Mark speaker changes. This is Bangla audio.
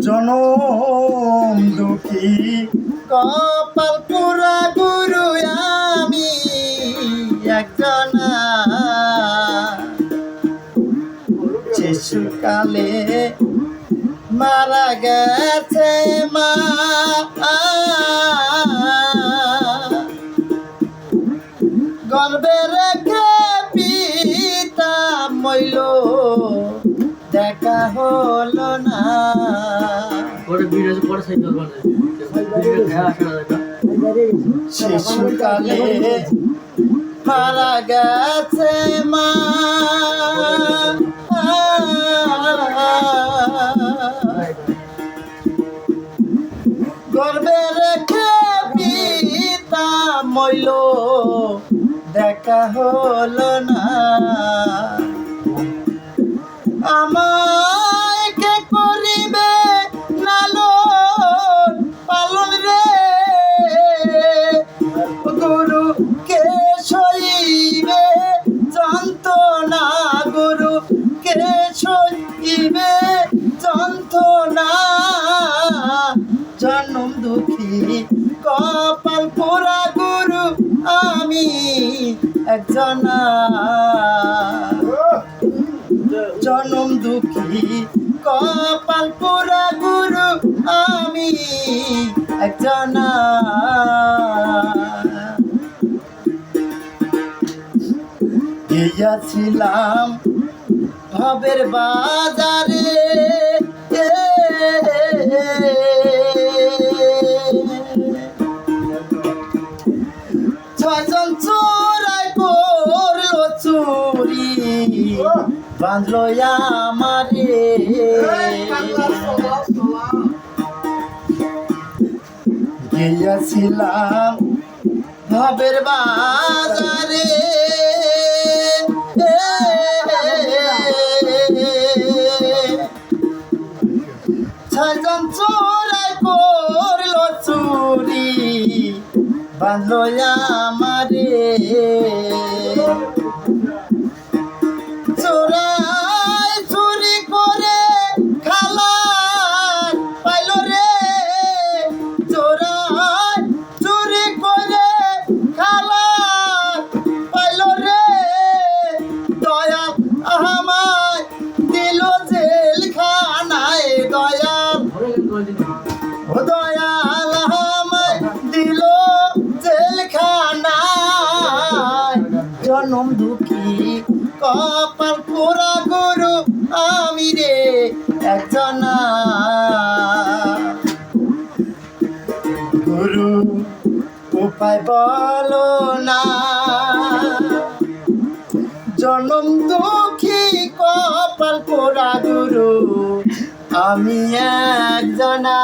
Speaker 1: জনম দুঃখী। কপাল পুরা গুরু আমি একজনা। শিশুকালে মারা গেছে মা। গর্বে রেখে মইল দেখা হলো না। শিশুকালে মারা গেছে মা। গর্বে রেখে পিতা মইল দেখা হলো না। আমায় কে করিবে লালন পালন রে? গুরু কে সইবে? যন্ত্রণা গুরু কে সইবে? যন্ত্রণা। জন্ম দুঃখী কপাল পোড়া গুরু আমি একজনা। জনম দুঃখী। কপাল পোড়া গুরু আমি একজনা। ছিলাম ভবের বাজারে। বাঁধলো আমারে। গিয়েছিলাম ভবের বাজারে। ছয়জন চোরাই করল চুরি বাঁধলো আমারে। দুঃখী। কপাল পোড়া গরু আমি রে, একজনা। গুরু, উপায় বলো না। জনম দুঃখী, কপাল পোড়া গুরু আমি একজনা।